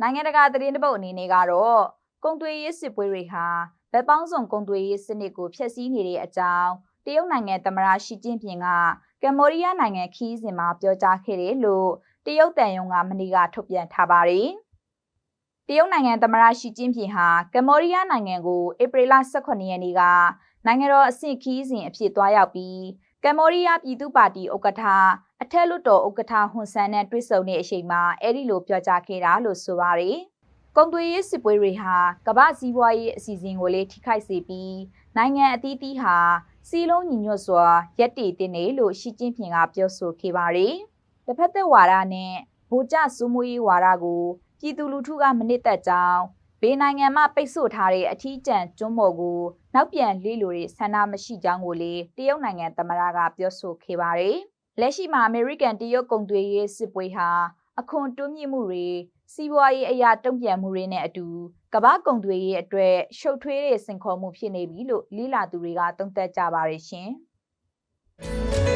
နိုင်ငံတကာသတင်းတပုတ်အနေနဲ့ကတော့ကုန်သွေးရေးစစ်ပွဲတွေဟာဗက်ပေါင်းစုံကုန်သွေးရေးစနစ်ကိုဖျက်ဆီးနေတဲ့အကြောင်းတရုတ်နိုင်ငံသမ္မတရှီကျင်းပင်ကကမ္ဘောဒီးယားနိုင်ငံခီးစဉ်မှာပြောကြားခဲ့တယ်လို့တရုတ်တန်ယုံကမနေ့ကထုတ်ပြန်ထားပါတယ်။တရုတ်နိုင်ငံသမ္မတရှီကျင်းပင်ဟာကမ္ဘောဒီးယားနိုင်ငံကိုဧပြီလ18ရက်နေ့ကနိုင်ငံတော်အဆင့်ခီးစဉ်အဖြစ်သွားရောက်ပြီးကမ္ဘောဒီးယားပြည်သူ့ပါတီဥက္ကဋ္ဌ အထက်လွှတ်တော်ဥက္ကဋ္ဌဟွန်ဆန်နဲ့တွေ့ဆုံတဲ့အချိန်မှာအဲ့ဒီလိုပြောကြားခဲ့တာလို့ဆိုပါတယ်။ကုန်သွေးရေးစစ်ပွဲတွေဟာကမ္ဘာစည်းပွားရေးအစီအစဉ်ကိုလည်းထိခိုက်စေပြီးနိုင်ငံအသီးသီးဟာစီလုံးညီညွတ်စွာရက်တည်တင်တယ်လို့ရှီကျင်းဖျင်ကပြောဆိုခဲ့ပါတယ်။တစ်ဖက်သက်ဝါဒနဲ့ဗိုလ်ကျစိုးမိုးရေးဝါဒကိုပြည်သူလူထုကမနစ်သက်ကြောင်းဘေးနိုင်ငံမှပိတ်ဆို့ထားတဲ့အထီးကျန်ကျွန်းပေါ်ကိုနောက်ပြန်လေ့လိုတဲ့ဆန္ဒမရှိကြောင်းကိုလေတရုတ်နိုင်ငံသမ္မတကပြောဆိုခဲ့ပါတယ်။ လက်ရှိမှာအမေရိကန်တရုတ်ကုန်သွယ်ရေးစစ်ပွဲဟာအခွန်တွန်းမြင့်မှုတွေစီးပွားရေးအရာတုံ့ပြန်မှုတွေနဲ့အတူကမ္ဘာကုန်သွယ်ရေးအတွက်ရှုပ်ထွေးတဲ့စင်ခေါ်မှုဖြစ်နေပြီလို့လိလာသူတွေကသုံးသပ်ကြပါတယ်ရှင်။